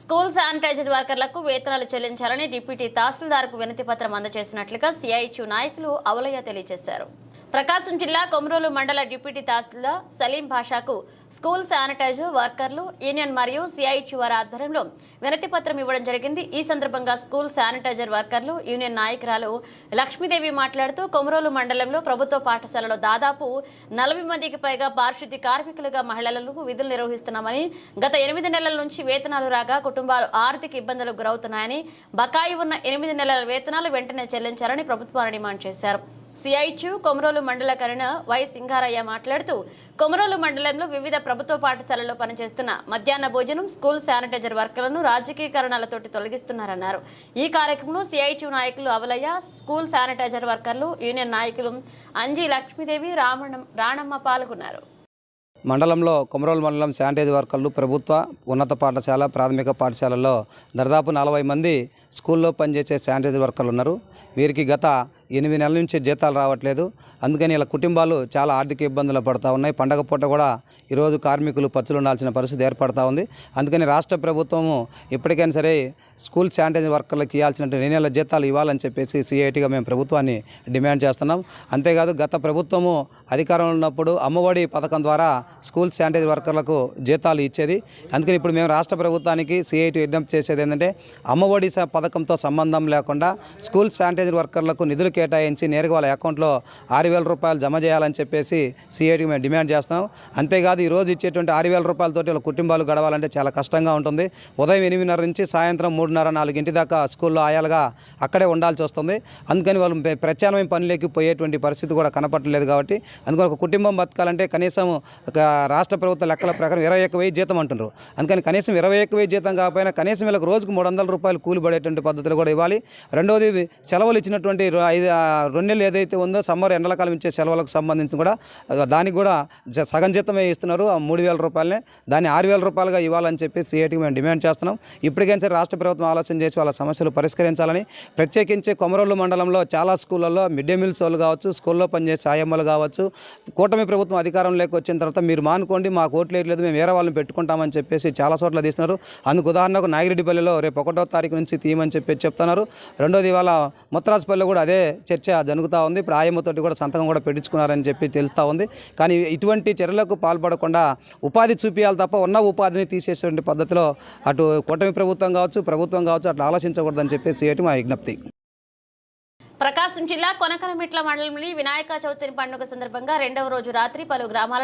School sanitiser వర్కర్లకు వేతనాలు చెల్లించాలని డిప్యూటీ తహసీల్దార్కు వినతి పత్రం అందజేసినట్లుగా సిఐచు నాయకులు అవలయ్య తెలియజేశారు. ప్రకాశం జిల్లా కొమరోలు మండల డిప్యూటీ తహసీల్దార్ సలీం భాషాకు స్కూల్ శానిటైజర్ వర్కర్లు యూనియన్ మరియు సిఐచు వారి ఆధ్వర్యంలో వినతి పత్రం ఇవ్వడం జరిగింది. ఈ సందర్భంగా స్కూల్ శానిటైజర్ వర్కర్లు యూనియన్ నాయకురాలు లక్ష్మీదేవి మాట్లాడుతూ కొమరోలు మండలంలో ప్రభుత్వ పాఠశాలలో దాదాపు నలభై మందికి పైగా పారిశుద్ధ్య కార్మికులుగా మహిళలకు విధులు నిర్వహిస్తున్నామని గత ఎనిమిది నెలల నుంచి వేతనాలు రాగా కుటుంబాలు ఆర్థిక ఇబ్బందులకు గురవుతున్నాయని బకాయి ఉన్న ఎనిమిది నెలల వేతనాలు వెంటనే చెల్లించాలని ప్రభుత్వాన్ని డిమాండ్ చేశారు. సిఐచు కొమరోలు మండల కరణ వై సింగారయ్య మాట్లాడుతూ కొమరోలు మండలంలో వివిధ ప్రభుత్వ పాఠశాలలో పనిచేస్తున్న మధ్యాహ్న భోజనం స్కూల్ శానిటైజర్ వర్కర్లను రాజకీయ కారణాలతోటి తొలగిస్తున్నారన్నారు. ఈ కార్యక్రమంలో సిఐచు నాయకులు అవలయ్య స్కూల్ శానిటైజర్ వర్కర్లు యూనియన్ నాయకులు అంజీ లక్ష్మీదేవి రామణం రాణమ్మ పాల్గొన్నారు. మండలంలో కొమరోలు మండలం శానిటైజ్ వర్కర్లు ప్రభుత్వ ఉన్నత పాఠశాల ప్రాథమిక పాఠశాలలో దాదాపు నలభై మంది స్కూల్లో పనిచేసే శానిటైజ్ వర్కర్లు ఉన్నారు. వీరికి గత ఎనిమిది నెలల నుంచి జీతాలు రావట్లేదు. అందుకని ఇలా కుటుంబాలు చాలా ఆర్థిక ఇబ్బందులు పడుతూ ఉన్నాయి. పండగ పూట కూడా ఈరోజు కార్మికులు పచ్చులు ఉండాల్సిన పరిస్థితి ఏర్పడతా ఉంది. అందుకని రాష్ట్ర ప్రభుత్వము ఎప్పటికైనా సరే స్కూల్ శానిటైజర్ వర్కర్లకు ఇవ్వాల్సిన రెండు జీతాలు ఇవ్వాలని చెప్పేసి సిఐటిగా మేము ప్రభుత్వాన్ని డిమాండ్ చేస్తున్నాం. అంతేకాదు గత ప్రభుత్వము అధికారంలో ఉన్నప్పుడు అమ్మఒడి పథకం ద్వారా స్కూల్ శానిటైజర్ వర్కర్లకు జీతాలు ఇచ్చేది. అందుకని ఇప్పుడు మేము రాష్ట్ర ప్రభుత్వానికి సిఐటి విజ్ఞప్తి చేసేది ఏంటంటే అమ్మఒడి పథకంతో సంబంధం లేకుండా స్కూల్ శానిటైజర్ వర్కర్లకు నిధులు కేటాయించి నేరుగా వాళ్ళ అకౌంట్లో ఆరు వేల రూపాయలు జమ చేయాలని చెప్పేసి సిఐటికి మేము డిమాండ్ చేస్తున్నాం. అంతేకాదు ఈ రోజు ఇచ్చేటువంటి ఆరు వేల రూపాయలతోటి వాళ్ళ కుటుంబాలు గడవాలంటే చాలా కష్టంగా ఉంటుంది. ఉదయం ఎనిమిదిన్నర నుంచి సాయంత్రం మూడు మూడున్నర నాలుగింటి దాకా స్కూల్లో ఆయాలుగా అక్కడే ఉండాల్సి వస్తుంది. అందుకని వాళ్ళు ప్రత్యామ్నాయం పనులకి పోయేటువంటి పరిస్థితి కూడా కనపడలేదు కాబట్టి అందుకని ఒక కుటుంబం బతకాలంటే కనీసం ఒక రాష్ట్ర ప్రభుత్వ లెక్కల ప్రకారం ఇరవై ఒక్క వెయ్యి జీతం అంటున్నారు అందుకని కనీసం ఇరవై ఒక్క వెయ్యి జీతం కాకపోయినా కనీసం వీళ్ళకి రోజుకు మూడు వందల రూపాయలు కూలి పడేటువంటి పద్ధతులు కూడా ఇవ్వాలి. రెండవది సెలవులు ఇచ్చినటువంటి ఐదు రెండు నెలలు ఏదైతే ఉందో సమ్మర్ ఎండలకాలం ఇచ్చే సెలవులకు సంబంధించి కూడా దానికి కూడా జ- సగం జీతమే ఇస్తున్నారు. ఆ మూడు వేల రూపాయలనే దాన్ని ఆరు వేల రూపాయలుగా ఇవ్వాలని చెప్పి సిఐటికి మేము డిమాండ్ చేస్తున్నాం. ఇప్పటికైనా సరే రాష్ట్ర ప్రభుత్వం ఆలోచన చేసి వాళ్ళ సమస్యలు పరిష్కరించాలని ప్రత్యేకించి కొమరోళ్ళు మండలంలో చాలా స్కూళ్ళల్లో మిడ్ డే మీల్స్ వాళ్ళు కావచ్చు స్కూల్లో పనిచేసే ఆయమ్మలు కావచ్చు. కూటమి ప్రభుత్వం అధికారంలోకి వచ్చిన తర్వాత మీరు మానుకోండి మాకు ఓట్లు వేయట్లేదు మేము వేరే వాళ్ళని పెట్టుకుంటామని చెప్పేసి చాలా చోట్ల తీస్తున్నారు. అందుకు ఉదాహరణకు నాగిరెడ్డిపల్లిలో రేపు ఒకటో తారీఖు నుంచి తీయమని చెప్పి చెప్తున్నారు. రెండోది ఇవాళ ముత్తరాజపల్లిలో కూడా అదే చర్చ జరుగుతూ ఉంది. ఇప్పుడు ఆయమ్మతోటి కూడా సంతకం కూడా పెట్టించుకున్నారని చెప్పి తెలుస్తూ ఉంది. కానీ ఇటువంటి చర్యలకు పాల్పడకుండా ఉపాధి చూపించాలి తప్ప ఉన్న ఉపాధిని తీసేసేటువంటి పద్ధతిలో అటు కూటమి ప్రభుత్వం కావచ్చు ప్రభుత్వం కావచ్చు అట్లా ఆలోచించకూడదని చెప్పేసి ఏటి మా విజ్ఞప్తి. ప్రకాశం జిల్లా కొనకనమిట్ల మండలంలోని వినాయక చవితి పండుగ సందర్భంగా రెండవ రోజు రాత్రి పలు గ్రామాల